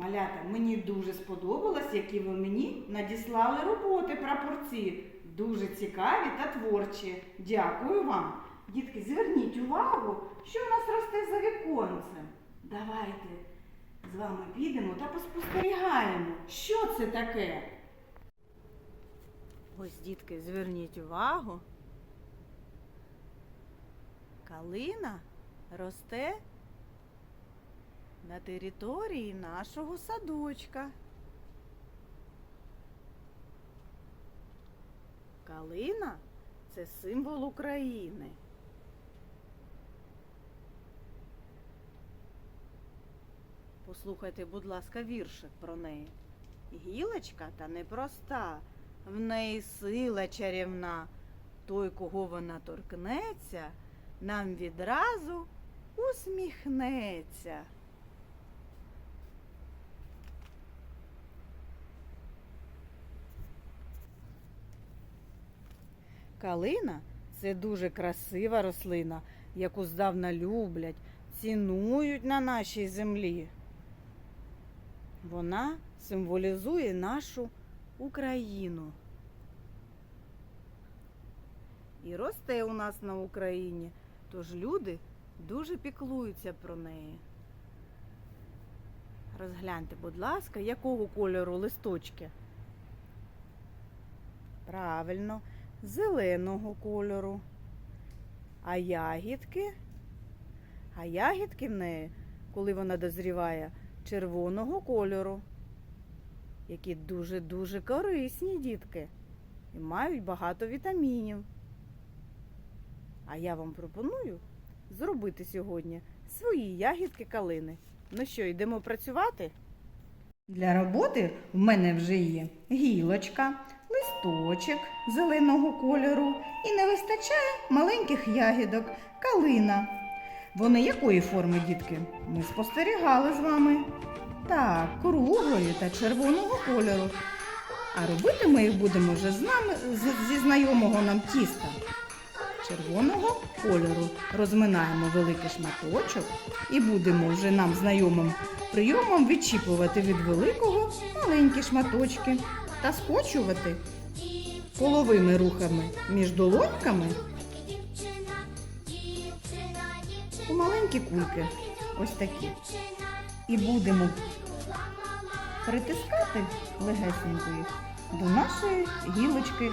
Малята, мені дуже сподобалось, які ви мені надіслали роботи прапорці. Дуже цікаві та творчі. Дякую вам. Дітки, зверніть увагу, що в нас росте за віконцем. Давайте з вами підемо та поспостерігаємо, що це таке. Ось, дітки, зверніть увагу. Калина росте на території нашого садочка. Калина це символ України. Послухайте, будь ласка, віршик про неї. Гілочка та непроста, в неї сила чарівна. Той, кого вона торкнеться, нам відразу усміхнеться. Калина це дуже красива рослина, яку здавна люблять, цінують на нашій землі. Вона символізує нашу Україну. І росте у нас на Україні, тож люди дуже піклуються про неї. Розгляньте, будь ласка, якого кольору листочки? Правильно, зеленого кольору. А ягідки? А ягідки в неї, коли вона дозріває, червоного кольору, які дуже-дуже корисні дітки і мають багато вітамінів. А я вам пропоную зробити сьогодні свої ягідки калини. Ну що, йдемо працювати? Для роботи в мене вже є гілочка, листочок зеленого кольору і не вистачає маленьких ягідок, калина. Вони якої форми, дітки? Ми спостерігали з вами. Так, круглої та червоного кольору. А робити ми їх будемо вже з нами, зі знайомого нам тіста. Червоного кольору розминаємо великий шматочок і будемо вже нам знайомим прийомом відчіпувати від великого маленькі шматочки та скочувати половими рухами між долоньками у маленькі кульки. Ось такі. І будемо притискати легесенько їх до нашої гілочки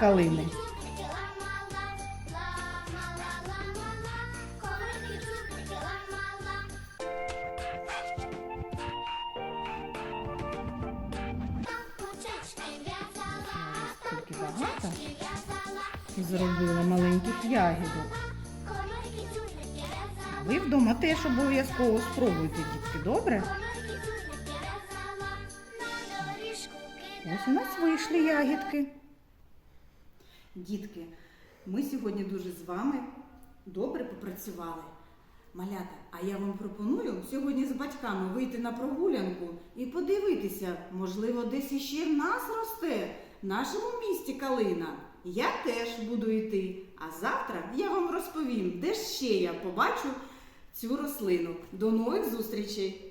калини. Багато зробила маленьких ягідок. Ви вдома теж обов'язково спробуйте, дітки, добре? Ось у нас вийшли ягідки. Дітки, ми сьогодні дуже з вами добре попрацювали. Малята, а я вам пропоную сьогодні з батьками вийти на прогулянку і подивитися, можливо, десь іще в нас росте, нашому місті калина. Я теж буду йти. А завтра я вам розповім, де ще я побачу цю рослину. До нових зустрічей!